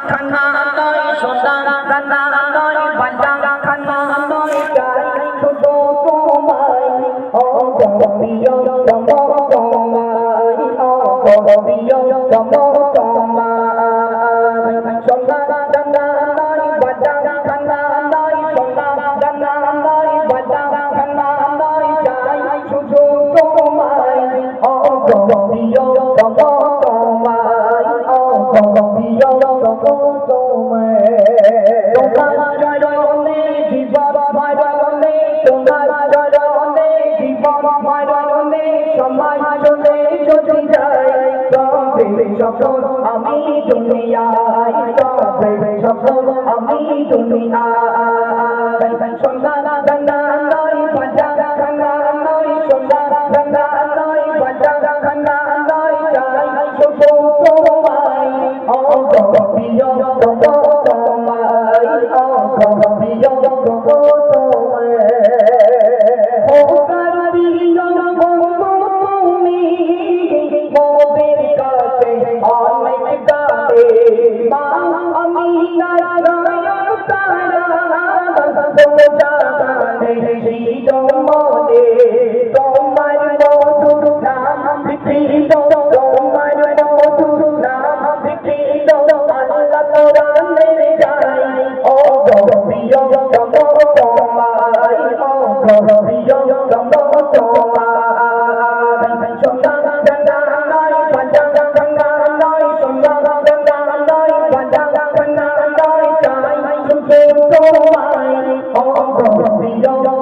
খানা নয় সোনা রান্না নয় বাজা খানা নয় চাই শুধু তোমায় ও প্রিয় তম তোমায় ও প্রিয় তম তোমায় সোনা রান্না নয় বাজা খানা নয় সোনা রান্না নয় বাজা খানা নয় চাই শুধু তোমায় ও প্রিয় তম সফল আমি দুনিয়ায় তবে সফল আমি দুনিয়ায়। সোনা গঙ্গা নয় বাজা গঙ্গা নয় সোনা গঙ্গা নয় বাজা গঙ্গা নয় চাই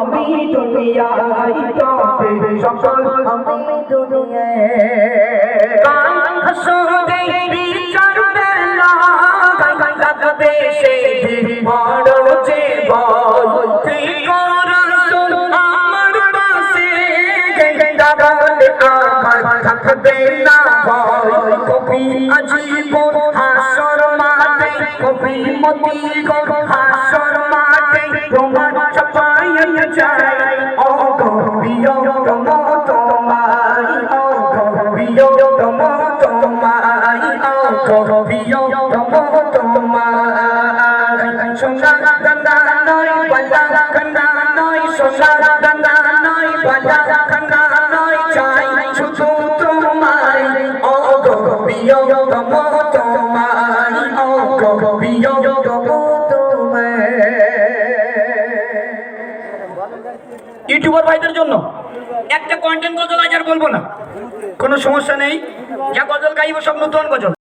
আমি দুনিয়ায় তবে সফল আমি দুনিয়ায় কান হাসরে বিচার বেলা লাগবে সে বড় থাকবে না ভয় কবি আজীব হাসর মাঠে কবি মতি গো হাসর মাঠে তোমার ছাপায় যায় ও প্রিয় তম তোমায় ও প্রিয় তম তোমায় ও প্রিয় তম তোমায় সোনা গঙ্গা নয় বাজা গঙ্গা নয় সোনা ইউটিউবার ভাইদের জন্য একটা কন্টেন্ট গজল আজ আর বলব না। কোনো সমস্যা নেই। যা গজল গাইব সব নতুন গজল।